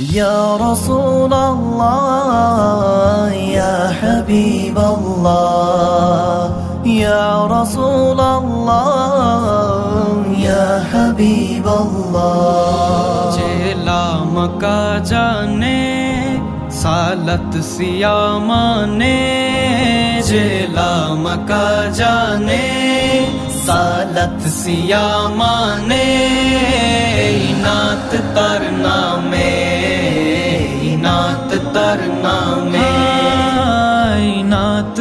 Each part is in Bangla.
Ya Resulallah, Ya Habiballah. Ya Resulallah, Ya Habiballah. चेला मका जाने सालत सिया माने। चेला मका जाने सालत सिया माने। नात তার নামে নাত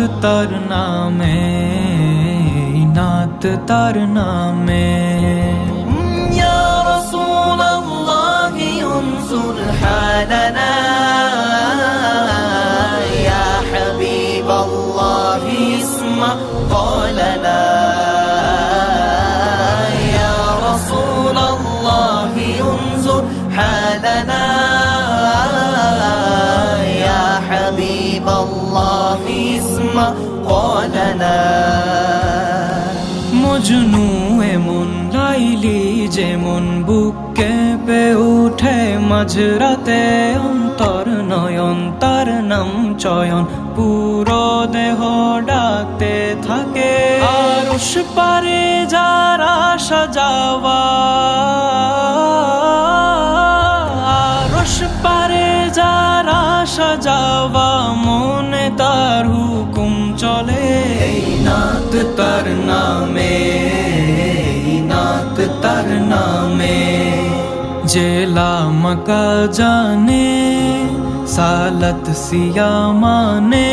يا رسول الله حالنا يا حبيب الله يا رسول الله انظر حالنا الله اسمع قولنا মজনু এমন লাইলি যেমন বুকে পে উঠে মাঝরাতে অন্তর নয়ন তার নাম চয়ন পুরো দেহ ডাকতে থাকে আরশ পারে যারা সাজাওয়া আরশ পারে যারা সাজাওয়া মনে তার হুকুম চলে। নাত তার নামে নাত তার নামে। জেলা মকা জানে সালত সিয়া মানে।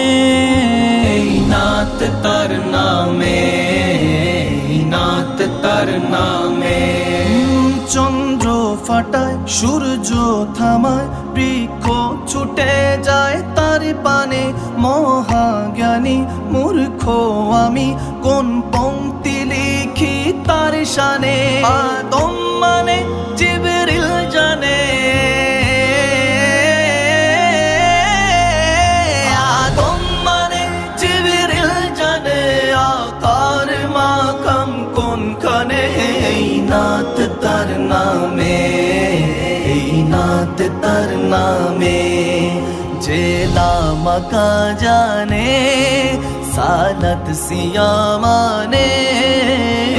নাত তার নামে নাত তার নামে। চন্দ্র ফাটায় সূর্য থামায় বৃক্ষ ছুটে যায় তার পানে মহাজ্ঞানী মূর্খ আমি, কোন পংক্তি লিখি তার শানে? আদম মানে জিবরিল জানে। আদম মানে জিবরিল জানে, আকার মাকাম কোনখানে? এই নাত তার নামে, এই নাত তার নামে। জেলা মকা জানে সালত সিয়া মানে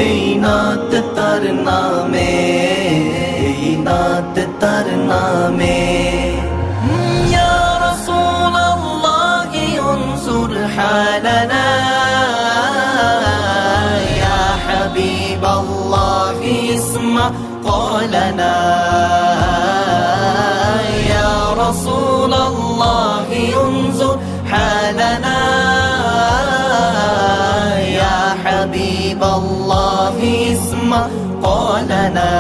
এই নাত তার নামে এই নাত তার নামে يا رسول الله انصر حالنا يا حبيب الله اسمع قولنا الله انظر حالنا يا حبيب الله اسمع قولنا